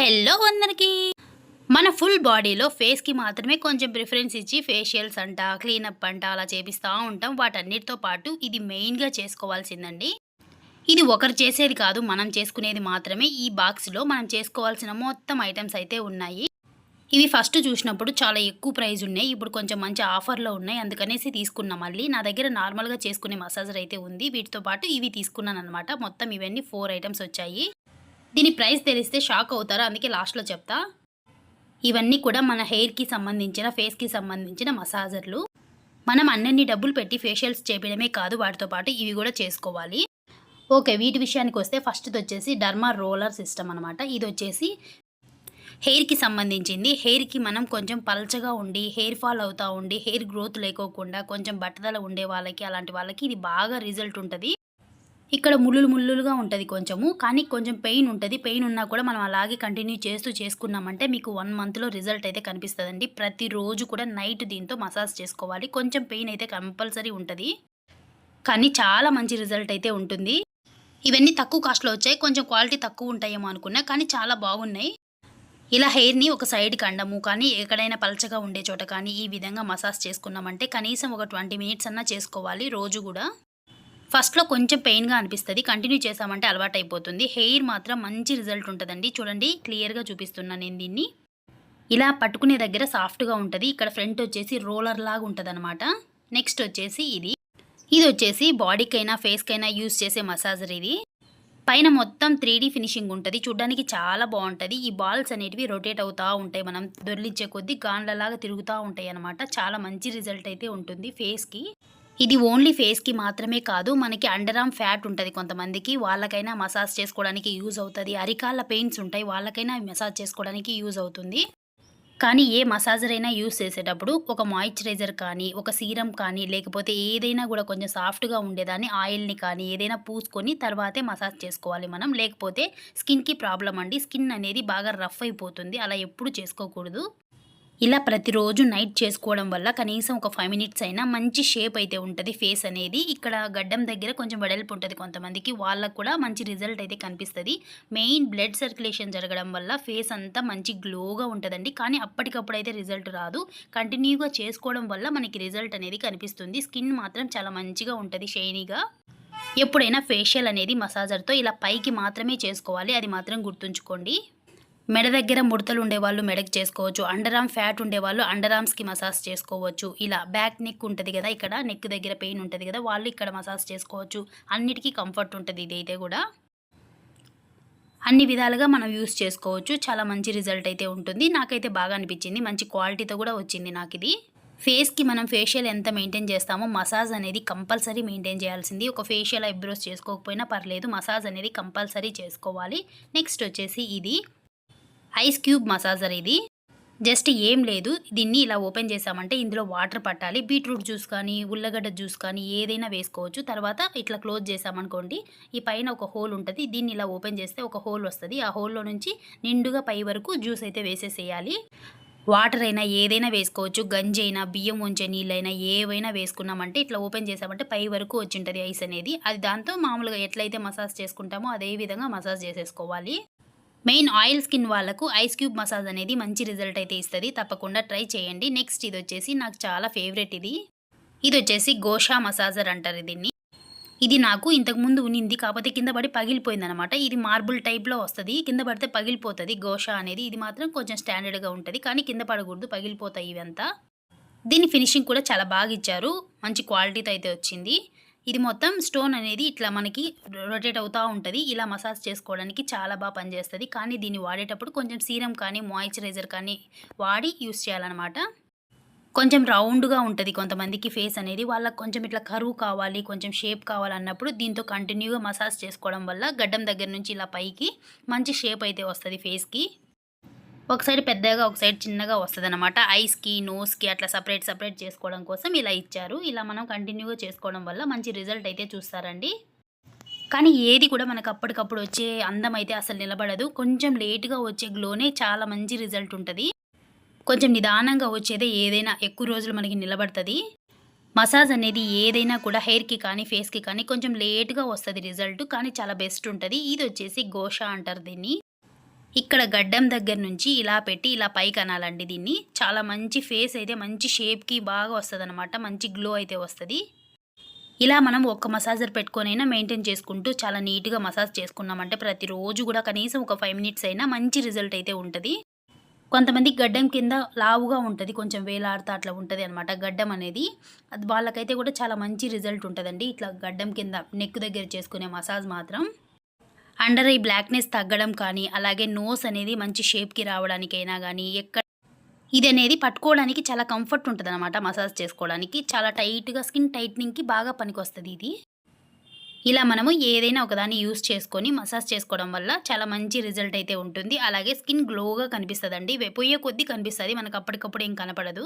Hello అందరికీ. మన full బాడీలో ఫేస్కి మాత్రమే కొంచెం ప్రిఫరెన్స్ ఇచ్చి ఫేషియల్స్ అంట క్లీనప్ అంట అలా చేపిస్తూ ఉంటాం. వాటన్నిటితో పాటు ఇది మెయిన్గా చేసుకోవాల్సిందండి. ఇది ఒకరు చేసేది కాదు మనం చేసుకునేది మాత్రమే. ఈ బాక్స్లో మనం చేసుకోవాల్సిన మొత్తం ఐటమ్స్ అయితే ఉన్నాయి. ఇవి ఫస్ట్ చూసినప్పుడు చాలా ఎక్కువ ప్రైజ్ ఉన్నాయి. ఇప్పుడు కొంచెం మంచి ఆఫర్లో ఉన్నాయి. అందుకనేసి తీసుకున్నా మళ్ళీ. నా దగ్గర నార్మల్గా చేసుకునే మసాజర్ అయితే ఉంది. వీటితో పాటు ఇవి తీసుకున్నాను అనమాట మొత్తం ఇవన్నీ ఫోర్ ఐటమ్స్ వచ్చాయి. దీని ప్రైస్ తెలిస్తే షాక్ అవుతారు? అందుకే లాస్ట్లో చెప్తా. ఇవన్నీ కూడా మన హెయిర్కి సంబంధించిన ఫేస్కి సంబంధించిన మసాజర్లు. మనం అన్నన్ని డబ్బులు పెట్టి ఫేషియల్స్ చేయడమే కాదు వాటితో పాటు ఇవి కూడా చేసుకోవాలి. ఓకే వీటి విషయానికి వస్తే ఫస్ట్ది వచ్చేసి డర్మా రోలర్ సిస్టమ్ అనమాట ఇది వచ్చేసి హెయిర్కి సంబంధించింది. హెయిర్కి మనం కొంచెం పల్చగా ఉండి హెయిర్ ఫాల్ అవుతూ ఉండి హెయిర్ గ్రోత్ లేకోకుండా కొంచెం బట్టదల ఉండే వాళ్ళకి అలాంటి వాళ్ళకి ఇది బాగా రిజల్ట్ ఉంటుంది. ఇక్కడ ముళ్ళులు ముళ్ళులుగా ఉంటుంది కొంచెము కానీ కొంచెం పెయిన్ ఉంటుంది. పెయిన్ ఉన్నా కూడా మనం అలాగే కంటిన్యూ చేస్తూ చేసుకున్నామంటే మీకు వన్ మంత్లో రిజల్ట్ అయితే కనిపిస్తుందండి. ప్రతిరోజు కూడా నైట్ దీంతో మసాజ్ చేసుకోవాలి. కొంచెం పెయిన్ అయితే కంపల్సరీ ఉంటుంది. కానీ చాలా మంచి రిజల్ట్ అయితే ఉంటుంది. ఇవన్నీ తక్కువ కాస్ట్లో వచ్చాయి. కొంచెం క్వాలిటీ తక్కువ ఉంటాయేమో అనుకున్నా కానీ చాలా బాగున్నాయి. ఇలా హెయిర్ని ఒక సైడ్కి అండము కానీ ఎక్కడైనా పలచగా ఉండే చోట కానీ ఈ విధంగా మసాజ్ చేసుకున్నామంటే కనీసం ఒక ట్వంటీ మినిట్స్ అన్నా చేసుకోవాలి రోజు కూడా. ఫస్ట్లో కొంచెం పెయిన్గా అనిపిస్తుంది. కంటిన్యూ చేసామంటే అలవాటు అయిపోతుంది హెయిర్ మాత్రం మంచి రిజల్ట్ ఉంటుందండి. చూడండి క్లియర్గా చూపిస్తున్నాను నేను దీన్ని. ఇలా పట్టుకునే దగ్గర సాఫ్ట్గా ఉంటుంది. ఇక్కడ ఫ్రంట్ వచ్చేసి రోలర్ లాగా ఉంటుంది నెక్స్ట్ వచ్చేసి ఇది. ఇది వచ్చేసి బాడీకైనా ఫేస్కైనా యూస్ చేసే మసాజర్ ఇది. పైన మొత్తం త్రీ ఫినిషింగ్ ఉంటుంది. చూడడానికి చాలా బాగుంటుంది. ఈ బాల్స్ అనేటివి రొటేట్ అవుతూ ఉంటాయి. మనం దొర్లించే కొద్దీ గాన్లలాగా తిరుగుతూ ఉంటాయి అనమాట చాలా మంచి రిజల్ట్ అయితే ఉంటుంది ఫేస్కి. ఇది ఓన్లీ ఫేస్కి మాత్రమే కాదు మనకి అండర్ ఆర్మ్ ఫ్యాట్ ఉంటుంది కొంతమందికి. వాళ్ళకైనా మసాజ్ చేసుకోవడానికి యూజ్ అవుతుంది. అరికాళ్ళ పెయిన్స్ ఉంటాయి వాళ్ళకైనా మసాజ్ చేసుకోవడానికి యూజ్ అవుతుంది. కానీ ఏ మసాజర్ అయినా యూజ్ చేసేటప్పుడు ఒక మాయిశ్చరైజర్ కానీ ఒక సీరం కానీ లేకపోతే ఏదైనా కూడా కొంచెం సాఫ్ట్గా ఉండేదాన్ని ఆయిల్ని కానీ ఏదైనా పూసుకొని తర్వాతే మసాజ్ చేసుకోవాలి మనం. లేకపోతే స్కిన్కి ప్రాబ్లం అండి. స్కిన్ అనేది బాగా రఫ్ అయిపోతుంది. అలా ఎప్పుడు చేసుకోకూడదు. ఇలా ప్రతిరోజు నైట్ చేసుకోవడం వల్ల కనీసం ఒక ఫైవ్ మినిట్స్ అయినా మంచి షేప్ అయితే ఉంటుంది ఫేస్ అనేది. ఇక్కడ గడ్డం దగ్గర కొంచెం వెడల్పు ఉంటుంది కొంతమందికి. వాళ్ళకు కూడా మంచి రిజల్ట్ అయితే కనిపిస్తుంది. మెయిన్ బ్లడ్ సర్క్యులేషన్ జరగడం వల్ల ఫేస్ అంతా మంచి గ్లోగా ఉంటుందండి. కానీ అప్పటికప్పుడు అయితే రిజల్ట్ రాదు. కంటిన్యూగా చేసుకోవడం వల్ల మనకి రిజల్ట్ అనేది కనిపిస్తుంది. స్కిన్ మాత్రం చాలా మంచిగా ఉంటుంది షైనీగా. ఎప్పుడైనా ఫేషియల్ అనేది మసాజర్తో ఇలా పైకి మాత్రమే చేసుకోవాలి. అది మాత్రం గుర్తుంచుకోండి. మెడ దగ్గర ముడతలు ఉండేవాళ్ళు మెడకి చేసుకోవచ్చు. అండర్ ఆర్మ్ ఫ్యాట్ ఉండేవాళ్ళు అండర్ ఆర్మ్స్కి మసాజ్ చేసుకోవచ్చు. ఇలా బ్యాక్ నెక్ ఉంటుంది కదా ఇక్కడ నెక్ దగ్గర పెయిన్ ఉంటుంది కదా వాళ్ళు ఇక్కడ మసాజ్ చేసుకోవచ్చు. అన్నిటికీ కంఫర్ట్ ఉంటుంది ఇదైతే కూడా. అన్ని విధాలుగా మనం యూస్ చేసుకోవచ్చు. చాలా మంచి రిజల్ట్ అయితే ఉంటుంది. నాకైతే బాగా అనిపించింది. మంచి క్వాలిటీతో కూడా వచ్చింది నాకు ఇది ఫేస్కి మనం ఫేషియల్ ఎంత మెయింటైన్ చేస్తామో మసాజ్ అనేది కంపల్సరీ మెయింటైన్ చేయాల్సింది. ఒక ఫేషియల్ ఐబ్రోస్ చేసుకోకపోయినా పర్లేదు మసాజ్ అనేది కంపల్సరీ చేసుకోవాలి. నెక్స్ట్ వచ్చేసి ఇది. ఐస్ క్యూబ్ మసాజర్ ఇది జస్ట్ ఏం లేదు. దీన్ని ఇలా ఓపెన్ చేసామంటే ఇందులో వాటర్ పట్టాలి. బీట్రూట్ జ్యూస్ కానీ ఉల్లగడ్డ జ్యూస్ కానీ ఏదైనా వేసుకోవచ్చు. తర్వాత ఇట్లా క్లోజ్ చేసామనుకోండి ఈ పైన ఒక హోల్ ఉంటుంది. దీన్ని ఇలా ఓపెన్ చేస్తే ఒక హోల్ వస్తుంది. ఆ హోల్లో నుంచి నిండుగా పై వరకు జ్యూస్ అయితే వేసేసేయాలి. వాటర్ అయినా ఏదైనా వేసుకోవచ్చు. గంజి అయినా బియ్యం ఉంచే నీళ్ళైనా ఏవైనా వేసుకున్నామంటే ఇట్లా ఓపెన్ చేసామంటే పై వరకు వచ్చింటుంది ఐస్ అనేది. అది దాంతో మామూలుగా ఎట్లయితే మసాజ్ చేసుకుంటామో అదే విధంగా మసాజ్ చేసేసుకోవాలి. మెయిన్ ఆయిల్ స్కిన్ వాళ్ళకు ఐస్ క్యూబ్ మసాజ్ అనేది మంచి రిజల్ట్ అయితే ఇస్తుంది. తప్పకుండా ట్రై చేయండి. నెక్స్ట్ ఇది వచ్చేసి నాకు చాలా ఫేవరెట్ ఇది. ఇది వచ్చేసి గోషా మసాజర్ అంటారు దీన్ని. ఇది నాకు ఇంతకుముందు ఉన్నింది కాకపోతే కింద పడి పగిలిపోయింది అనమాట ఇది మార్బుల్ టైప్లో వస్తుంది. కింద పడితే పగిలిపోతుంది. గోషా అనేది ఇది మాత్రం కొంచెం స్టాండర్డ్గా ఉంటుంది. కానీ కింద పడకూడదు. పగిలిపోతాయి ఇవంతా. దీని ఫినిషింగ్ కూడా చాలా బాగా ఇచ్చారు. మంచి క్వాలిటీతో అయితే వచ్చింది. ఇది మొత్తం స్టోన్ అనేది ఇట్లా మనకి రొటేట్ అవుతూ ఉంటుంది. ఇలా మసాజ్ చేసుకోవడానికి చాలా బాగా పనిచేస్తుంది. కానీ దీన్ని వాడేటప్పుడు కొంచెం సీరం కానీ మాయిశ్చరైజర్ కానీ వాడి యూస్ చేయాలన్నమాట. కొంచెం రౌండ్గా ఉంటుంది కొంతమందికి ఫేస్ అనేది. వాళ్ళకి కొంచెం ఇట్లా కరువు కావాలి కొంచెం షేప్ కావాలన్నప్పుడు దీంతో కంటిన్యూగా మసాజ్ చేసుకోవడం వల్ల గడ్డం దగ్గర నుంచి ఇలా పైకి మంచి షేప్ అయితే వస్తుంది ఫేస్కి. ఒక సైడ్ పెద్దగా ఒక సైడ్ చిన్నగా వస్తుంది అనమాట ఐస్కి నోస్కి అట్లా సపరేట్ సపరేట్ చేసుకోవడం కోసం ఇలా ఇచ్చారు. ఇలా మనం కంటిన్యూగా చేసుకోవడం వల్ల మంచి రిజల్ట్ అయితే చూస్తారండి. కానీ ఏది కూడా మనకు అప్పటికప్పుడు వచ్చే అందం అయితే అసలు నిలబడదు. కొంచెం లేట్గా వచ్చే గ్లోనే చాలా మంచి రిజల్ట్ ఉంటుంది. కొంచెం నిదానంగా వచ్చేదే ఏదైనా ఎక్కువ రోజులు మనకి నిలబడుతుంది. మసాజ్ అనేది ఏదైనా కూడా హెయిర్కి కానీ ఫేస్కి కానీ కొంచెం లేట్గా వస్తుంది రిజల్ట్ కానీ చాలా బెస్ట్ ఉంటుంది. ఇది వచ్చేసి గోషా అంటారు దీన్ని. ఇక్కడ గడ్డం దగ్గర నుంచి ఇలా పెట్టి ఇలా పైకి అనాలండి దీన్ని. చాలా మంచి ఫేస్ అయితే మంచి షేప్కి బాగా వస్తుంది అనమాట మంచి గ్లో అయితే వస్తుంది. ఇలా మనం ఒక్క మసాజర్ పెట్టుకొనైనా మెయింటైన్ చేసుకుంటూ చాలా నీట్గా మసాజ్ చేసుకున్నామంటే ప్రతిరోజు కూడా కనీసం ఒక ఫైవ్ మినిట్స్ అయినా మంచి రిజల్ట్ అయితే ఉంటుంది. కొంతమంది గడ్డం కింద లావుగా ఉంటుంది కొంచెం వేలాడుతా అట్లా ఉంటుంది అనమాట గడ్డం అనేది. అది వాళ్ళకైతే కూడా చాలా మంచి రిజల్ట్ ఉంటుందండి. ఇట్లా గడ్డం కింద నెక్ దగ్గర చేసుకునే మసాజ్ మాత్రం. అండర్ ఐ బ్లాక్నెస్ తగ్గడం కానీ అలాగే నోస్ అనేది మంచి షేప్కి రావడానికైనా కానీ ఎక్కడ ఇది అనేది పట్టుకోవడానికి చాలా కంఫర్ట్ ఉంటుంది అనమాట మసాజ్ చేసుకోవడానికి. చాలా టైట్గా స్కిన్ టైట్నింగ్కి బాగా పనికొస్తుంది ఇది. ఇలా మనము ఏదైనా ఒకదాన్ని యూస్ చేసుకొని మసాజ్ చేసుకోవడం వల్ల చాలా మంచి రిజల్ట్ అయితే ఉంటుంది. అలాగే స్కిన్ గ్లోగా కనిపిస్తుందండి. వెపోయే కొద్దీ కనిపిస్తుంది. మనకు అప్పటికప్పుడు ఏం కనపడదు.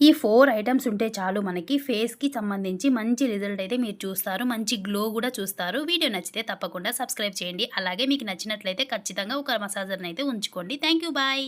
ఈ ఫోర్ ఐటమ్స్ ఉంటే చాలు మనకి ఫేస్కి సంబంధించి మంచి రిజల్ట్ అయితే మీరు చూస్తారు. మంచి గ్లో కూడా చూస్తారు. వీడియో నచ్చితే తప్పకుండా సబ్స్క్రైబ్ చేయండి. అలాగే మీకు నచ్చినట్లయితే ఖచ్చితంగా ఒక మసాజర్ని అయితే ఉంచుకోండి. Thank you bye.